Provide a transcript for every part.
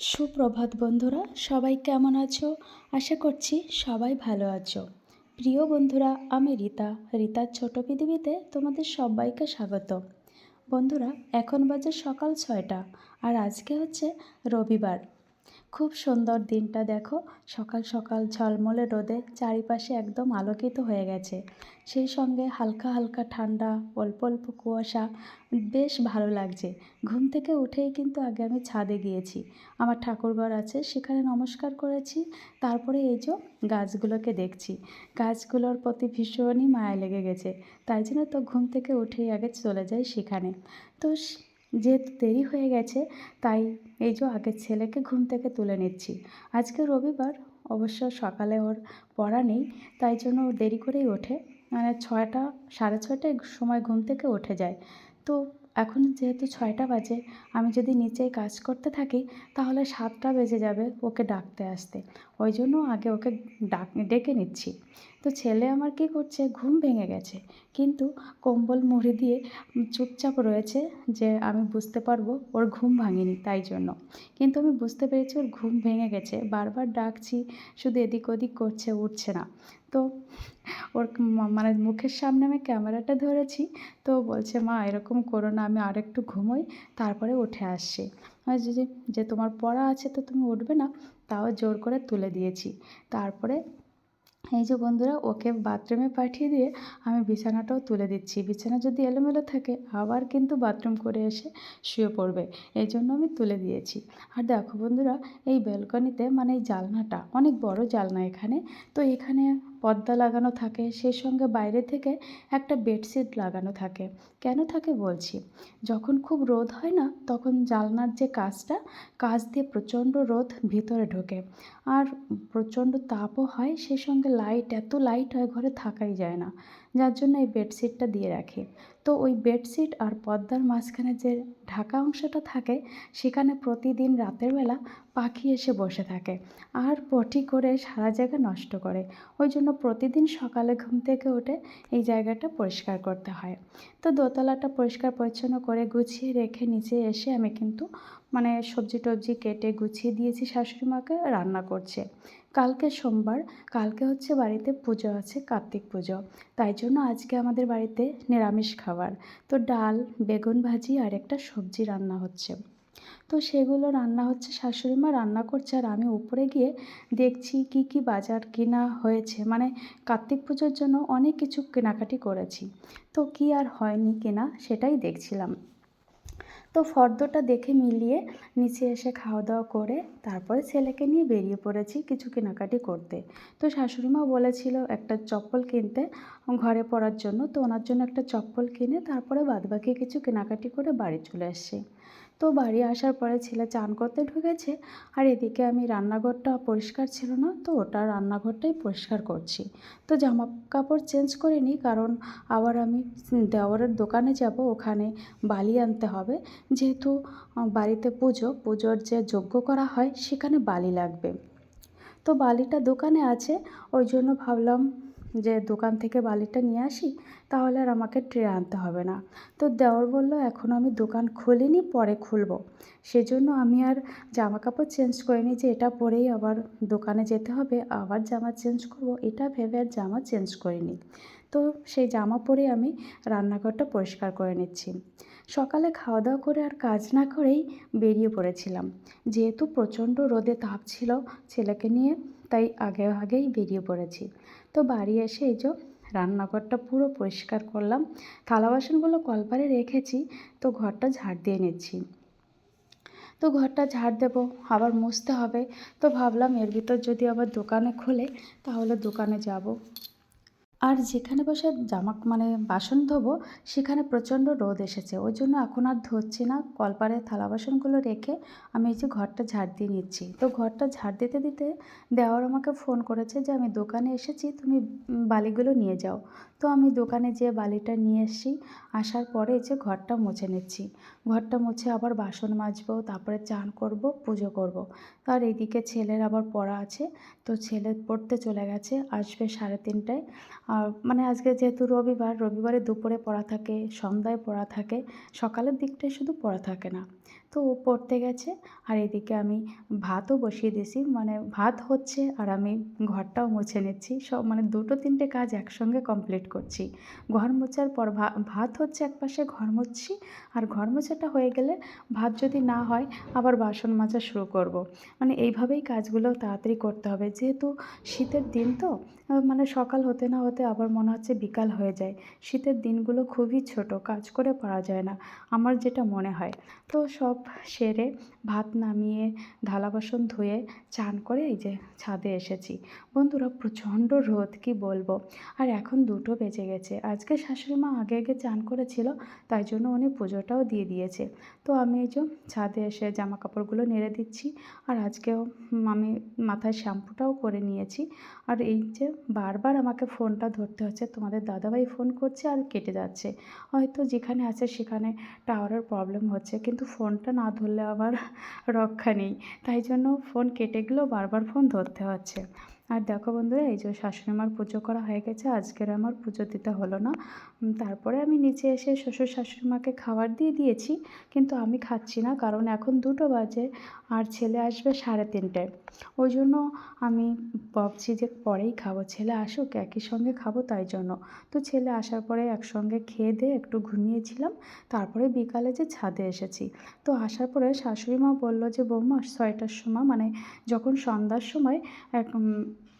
সুপ্রভাত বন্ধুরা, সবাই কেমন আছো? আশা করছি সবাই ভালো আছো। প্রিয় বন্ধুরা, আমি রীতা। রীতার ছোট পৃথিবীতে তোমাদের সবাইকে স্বাগত। বন্ধুরা, এখন বাজে সকাল ছয়টা, আর আজকে হচ্ছে রবিবার। খুব সুন্দর দিনটা দেখো। সকাল সকাল ঝলমলে রোদে চারিপাশে একদম আলোকিত হয়ে গেছে। সেই সঙ্গে হালকা হালকা ঠান্ডা, অল্প অল্প কুয়াশা, বেশ ভালো লাগছে। ঘুম থেকে উঠেই কিন্তু আগে আমি ছাদে গিয়েছি। আমার ঠাকুরঘর আছে, সেখানে নমস্কার করেছি। তারপরে এই যে গাছগুলোকে দেখছি। গাছগুলোর প্রতি ভীষণই মায়া লেগে গেছে। তাই জন্য তো ঘুম থেকে উঠেই আগে চলে যাই সেখানে। তো যেহেতু দেরি হয়ে গেছে, তাই এই যে আগের ছেলেকে ঘুম থেকে তুলে নিচ্ছি। আজকে রবিবার, অবশ্য সকালে ওর পড়া নেই, তাই জন্য ও দেরি করেই ওঠে। মানে ছয়টা, সাড়ে ছয়টায় সময় ঘুম থেকে উঠে যায়। তো এখন যেহেতু ছয়টা বাজে, আমি যদি নিচে কাজ করতে থাকি, তাহলে সাতটা বেজে যাবে ওকে ডাকতে আসতে। ওই জন্য আগে ওকে ডাক, ডেকে নিচ্ছি। তো ছেলে আমার কী করছে? ঘুম ভেঙে গেছে। কিন্তু কম্বল মুড়ি দিয়ে চুপচাপ রয়েছে যে আমি বুঝতে পারব ওর ঘুম ভাঙেনি তাই জন্য। কিন্তু আমি বুঝতে পেরেছি ওর ঘুম ভেঙে গেছে। বারবার ডাকছি, শুধু এদিক ওদিক করছে, উঠছে না। তো ওর মানে মুখের সামনে আমি ক্যামেরাটা ধরেছি। তো বলছে, মা, এরকম করো না, আমি আর একটু ঘুমোই, তারপরে উঠে আসছি। যে তোমার পড়া আছে তো তুমি উঠবে না? তাও জোর করে তুলে দিয়েছি। তারপরে এই যে বন্ধুরা, ওকে বাথরুমে পাঠিয়ে দিয়ে আমি বিছানাটাও তুলে দিচ্ছি। বিছানা যদি এলোমেলো থাকে, আবার কিন্তু বাথরুম করে এসে শুয়ে পড়বে। এই জন্য আমি তুলে দিয়েছি। আর দেখো বন্ধুরা, এই ব্যালকনিতে মানে এই জালনাটা, অনেক বড় জালনা এখানে। তো এখানে পর্দা লাগানো থাকে, সেই সঙ্গে বাইরে থেকে একটা বেডশিট লাগানো থাকে। কেন থাকে বলছি? যখন খুব রোদ হয় না, তখন জালনার যে কাজটা, কাজ দিয়ে প্রচণ্ড রোদ ভিতরে ঢোকে। আর প্রচণ্ড তাপও হয়, সেই সঙ্গে লাইট এত লাইট হয়, ঘরে থাকাই যায় না। যার জন্য এই বেডশিটটা দিয়ে রাখি। তো ওই বেডশিট আর পর্দার মাঝখানে যে ঢাকা অংশটা থাকে, সেখানে প্রতিদিন রাতের বেলা পাখি এসে বসে থাকে আর পটি করে সারা জায়গা নষ্ট করে। ওই জন্য প্রতিদিন সকালে ঘুম থেকে উঠে এই জায়গাটা পরিষ্কার করতে হয়। তো দোতলাটা পরিষ্কার পরিচ্ছন্ন করে গুছিয়ে রেখে নিচে এসে আমি কিন্তু মানে সবজি টবজি কেটে গুছিয়ে দিয়েছি শাশুড়ি মাকে, রান্না করছে। কালকে সোমবার, কালকে হচ্ছে বাড়িতে পুজো আছে, কার্তিক পুজো। তাই জন্য আজকে আমাদের বাড়িতে নিরামিষ খাবার। তো ডাল, বেগুন ভাজি আর একটা সবজি রান্না হচ্ছে। তো সেগুলো রান্না হচ্ছে শাশুড়ি মা রান্না করছে আর আমি উপরে গিয়ে দেখছি কি কি বাজার কেনা হয়েছে। মানে কার্তিক পুজোর জন্য অনেক কিছু কেনাকাটি করেছি। তো কি আর হয়নি কেনা সেটাই দেখছিলাম। তো ফর্দটা দেখে মিলিয়ে নিচে এসে খাওয়া দাওয়া করে তারপরে ছেলেকে নিয়ে বেরিয়ে পড়েছি কিছু কেনাকাটি করতে। তো শাশুড়িমা বলেছিল, একটা চপ্পল কিনতে ঘরে পড়ার জন্য। তো ওনার জন্য একটা চপ্পল কিনে তারপরে বাদবাকি কিছু কেনাকাটি করে বাড়ি চলে এসেছি তো বাড়ি আসার পরে ছেলে চান করতে ঢুকেছে, আর এদিকে আমি রান্নাঘরটা পরিষ্কার ছিল না, তো ওটা রান্নাঘরটাই পরিষ্কার করছি। তো জামা কাপড় চেঞ্জ করে নিই, কারণ আবার আমি দেওয়ারের দোকানে যাব, ওখানে বালি আনতে হবে। যেহেতু বাড়িতে পুজো, পুজোর যে যজ্ঞ করা হয়, সেখানে বালি লাগবে। তো বালিটা দোকানে আছে, ওই জন্য ভাবলাম যে দোকান থেকে বালিটা নিয়ে আসি, তাহলে আর আমাকে ট্রে আনতে হবে না। তো দেওর বলল, এখন আমি দোকান খুলিনি, পরে খুলবো। সেজন্য আমি আর জামা কাপড় চেঞ্জ করিনি যে এটা পরেই আবার দোকানে যেতে হবে, আবার জামা চেঞ্জ করব, এটা ভেবে আর জামা চেঞ্জ করিনি। তো সেই জামা পরে আমি রান্নাঘরটা পরিষ্কার করে নিচ্ছি। সকালে খাওয়া দাওয়া করে আর কাজ না করেই বেরিয়ে পড়েছিলাম। যেহেতু প্রচণ্ড রোদে তাপ ছিল, ছেলেকে নিয়ে তাই আগে আগেই বেরিয়ে পড়েছি। তো বাড়ি এসে এই যে রান্নাঘরটা পুরো পরিষ্কার করলাম, থালা বাসনগুলো কলপারে রেখেছি, তো ঘরটা ঝাড় দিয়ে নিচ্ছি। তো ঘরটা ঝাড় দেবো, আবার মুছতে হবে। তো ভাবলাম এর ভিতর যদি আবার দোকানে খোলে, তাহলে দোকানে যাব। আর যেখানে বসে জামা মানে বাসন ধোবো, সেখানে প্রচণ্ড রোদ এসেছে। ওই জন্য এখন আর ধরছি না। কলপারে থালা বাসনগুলো রেখে আমি এই যে ঘরটা ঝাড় দিয়ে নিচ্ছি। তো ঘরটা ঝাড় দিতে দিতে দেওয়ার আমাকে ফোন করেছে যে, আমি দোকানে এসেছি, তুমি বালিগুলো নিয়ে যাও। তো আমি দোকানে যেয়ে বালিটা নিয়ে এসেছি। আসার পরে এই যে ঘরটা মুছে নিচ্ছি। ঘরটা মুছে আবার বাসন মাজবো, তারপরে চান করব, পুজো করব। আর এইদিকে ছেলের আবার পড়া আছে। তো ছেলে পড়তে চলে গেছে, আসবে সাড়ে তিনটায়। মানে আজকে যেহেতু রবিবার, রবিবারে দুপুরে পড়া থাকে, সন্ধ্যায় পড়া থাকে, সকালের দিকটায় শুধু পড়া থাকে না। তো ও পড়তে গেছে। আর এদিকে আমি ভাতও বসিয়ে দিয়েছি। মানে ভাত হচ্ছে আর আমি ঘরটাও মুছে নিচ্ছি। সব মানে দুটো তিনটে কাজ একসঙ্গে কমপ্লিট করছি। ঘর মোছার পর ভাত হচ্ছে এক পাশে ঘর মুছছি। আর ঘর মোছাটা হয়ে গেলে ভাত যদি না হয় আবার বাসন মাজা শুরু করব। মানে এইভাবেই কাজগুলো তাড়াতাড়ি করতে হবে। যেহেতু শীতের দিন তো মানে সকাল হতে না হতে আবার মনে হচ্ছে বিকাল হয়ে যায়। শীতের দিনগুলো খুবই ছোট, কাজ করে পারা যায় না। আমার যেটা মনে হয়। তো সব সেরে ভাত নামিয়ে থালা বাসন ধুয়ে চান করে এই যে ছাদে এসেছি। বন্ধুরা, প্রচণ্ড রোদ, কি বলব? আর এখন দুটো বেজে গেছে। আজকে শাশুড়ি মা আগে আগে চান করেছিল, তাই জন্য উনি পুজোটাও দিয়ে দিয়েছে। তো আমি এই যে ছাদে এসে জামা কাপড়গুলো নেড়ে দিচ্ছি, আর আজকেও আমি মাথায় শ্যাম্পুটাও করে নিয়েছি। আর এই যে বারবার আমাকে ফোনটা ধরতে হচ্ছে, তোমাদের দাদাভাই ফোন করছে আর কেটে যাচ্ছে। হয়তো যেখানে আছে সেখানে টাওয়ারের প্রবলেম হচ্ছে, কিন্তু ফোনটা না ধরলে আবার রক্ষা নেই। তাই জন্য ফোন কেটে গেলেও বারবার ফোন ধরতে হচ্ছে। আর দেখো বন্ধুরা, এই যে শাশুড়ি মার পুজো করা হয়ে গেছে, আজকের আমার পুজো দিতে হলো না। তারপরে আমি নিচে এসে শ্বশুর শাশুড়ি মাকে খাবার দিয়ে দিয়েছি, কিন্তু আমি খাচ্ছি না, কারণ এখন দুটো বাজে আর ছেলে আসবে সাড়ে তিনটায় ওই জন্য আমি ভাবছি যে পরেই খাব, ছেলে আসুক, একই সঙ্গে খাব তাই জন্য। তো ছেলে আসার পরে একসঙ্গে খেয়ে দিয়ে একটু ঘুমিয়েছিলাম, তারপরে বিকালে যে ছাদে এসেছি। তো আসার পরে শাশুড়ি মা বলল যে, বৌমা, ছয়টার সময় মানে যখন সন্ধ্যার সময়, এক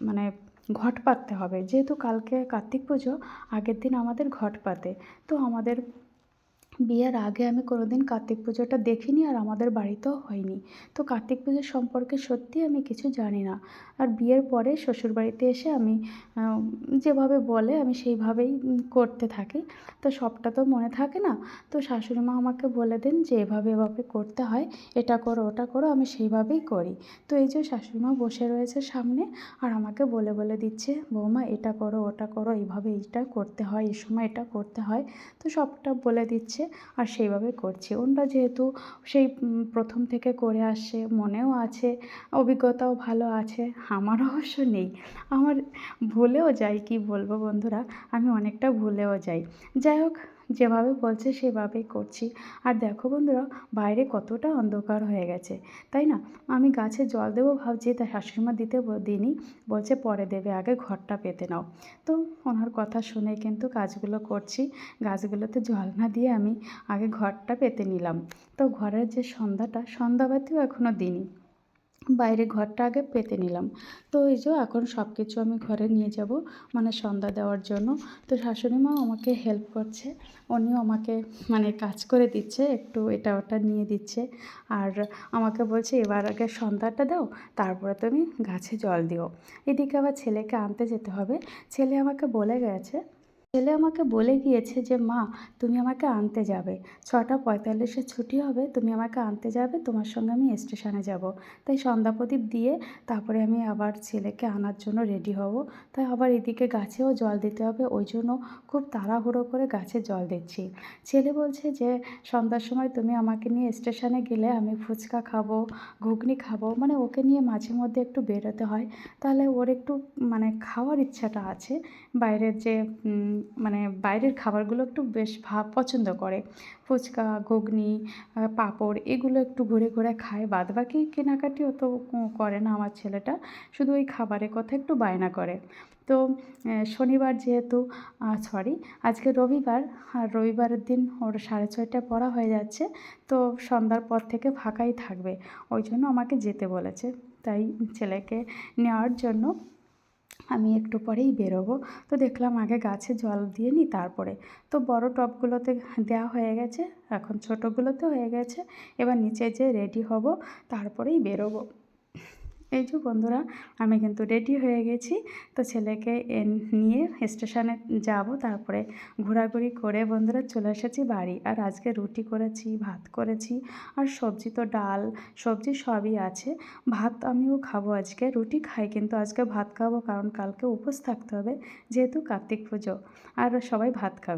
মানে ঘট পাততে হবে। যেহেতু কালকে কার্তিক পুজো, আগের দিন আমাদের ঘট পাতে। তো আমাদের বিয়ের আগে আমি কোনো দিন কার্তিক পুজোটা দেখিনি আর আমাদের বাড়িতেও হয়নি। তো কার্তিক পুজোর সম্পর্কে সত্যি আমি কিছু জানি না। আর বিয়ের পরে শ্বশুরবাড়িতে এসে আমি যেভাবে বলে আমি সেইভাবেই করতে থাকি। তো সবটা তো মনে থাকে না। তো শাশুড়ি মা আমাকে বলে দেন যে এভাবে এভাবে করতে হয়, এটা করো, ওটা করো, আমি সেইভাবেই করি। তো এই যে শাশুড়ি মা বসে রয়েছে সামনে আর আমাকে বলে বলে দিচ্ছে, বৌমা, এটা করো, ওটা করো, এইভাবে এইটা করতে হয় এই সময় এটা করতে হয়। তো সবটা বলে দিচ্ছে। আর সেইভাবে করছি। ওনরা যেহেতু সেই প্রথম থেকে করে আসছে মনেও আছে, অভিজ্ঞতাও ভালো আছে, আমার অবশ্য নেই। আমার ভুলেও যাই, কি বলব বন্ধুরা? আমি অনেকটা ভুলেও যাই। যাই হোক যেভাবে বলছে সেভাবেই করছি। আর দেখো বন্ধুরা, বাইরে কতটা অন্ধকার হয়ে গেছে, তাই না? আমি গাছে জল দেবো ভাবছি, তা শাশুড়িমা দিতে দিনই বলছে পরে দেবে, আগে ঘরটা পেতে নাও। তো ওনার কথা শুনে কিন্তু কাজগুলো করছি, গাছগুলোতে জল না দিয়ে আমি আগে ঘরটা পেতে নিলাম। তো ঘরের যে সন্ধ্যাটা সন্ধ্যাবাতিও এখনও দিইনি। বাইরে ঘরটা আগে পেতে নিলাম। তো এই যে এখন সব কিছু আমি ঘরে নিয়ে যাব মানে সন্ধ্যা দেওয়ার জন্য। তো শাশুড়ি মাও আমাকে হেল্প করছে। উনিও আমাকে মানে কাজ করে দিচ্ছে, একটু এটা ওটা নিয়ে দিচ্ছে। আর আমাকে বলছে, এবার আগে সন্ধ্যাটা দাও, তারপরে তুমি গাছে জল দিও। এদিকে আবার ছেলেকে আনতে যেতে হবে। ছেলে আমাকে বলে গেছে ছেলে আমাকে বলে গিয়েছে যে, মা, তুমি আমাকে আনতে যাবে। ছটা পঁয়তাল্লিশে ছুটি হবে, তুমি আমাকে আনতে যাবে, তোমার সঙ্গে আমি স্টেশনে যাব। তাই সন্ধ্যা প্রদীপ দিয়ে তারপরে আমি আবার ছেলেকে আনার জন্য রেডি হব। তাই আবার এদিকে গাছেও জল দিতে হবে, ওই জন্য খুব তাড়াহুড়ো করে গাছে জল দিচ্ছি। ছেলে বলছে যে, সন্ধ্যার সময় তুমি আমাকে নিয়ে স্টেশনে গেলে আমি ফুচকা খাব, ঘুগনি খাব মানে ওকে নিয়ে মাঝে মধ্যে একটু বেরোতে হয়। তাহলে ওর একটু মানে খাওয়ার ইচ্ছাটা আছে। বাইরের যে মানে বাইরের খাবারগুলো একটু বেশ ভা, পছন্দ করে। ফুচকা, ঘুগনি পাঁপড় এগুলো একটু ঘুরে ঘুরে খায়। বাদ বাকি কেনাকাটি অত করে না আমার ছেলেটা। শুধু ওই খাবারের কথা একটু বায়না করে। তো শনিবার যেহেতু সরি আজকে রবিবার, আর রবিবারের দিন ওর সাড়ে ছয়টায় পড়া হয়ে যাচ্ছে। তো সন্ধ্যার পর থেকে ফাঁকাই থাকবে। ওই জন্য আমাকে যেতে বলেছে। তাই ছেলেকে নেওয়ার জন্য আমি একটু পরেই বেরোবো। তো দেখলাম আগে গাছে জল দিয়ে নিই তারপরে তো বড় টবগুলোতে দেওয়া হয়ে গেছে, এখন ছোটোগুলোতে হয়ে গেছে। এবার নিচে যেয়ে রেডি হব, তারপরেই বেরোবো। এই যে বন্ধুরা, আমি কিন্তু রেডি হয়ে গেছি। তো ছেলেকে নিয়ে স্টেশনে যাব, তারপরে ঘোরাঘুরি করে বন্ধুরা চলে এসেছি বাড়ি। আর আজকে রুটি করেছি, ভাত করেছি, আর সবজি তো ডাল, সবজি সবই আছে। ভাত আমিও খাব আজকে, রুটি খাই কিন্তু আজকে ভাত খাব, কারণ কালকে উপোস থাকতে হবে, যেহেতু কার্তিক পুজো। আর সবাই ভাত খাবে।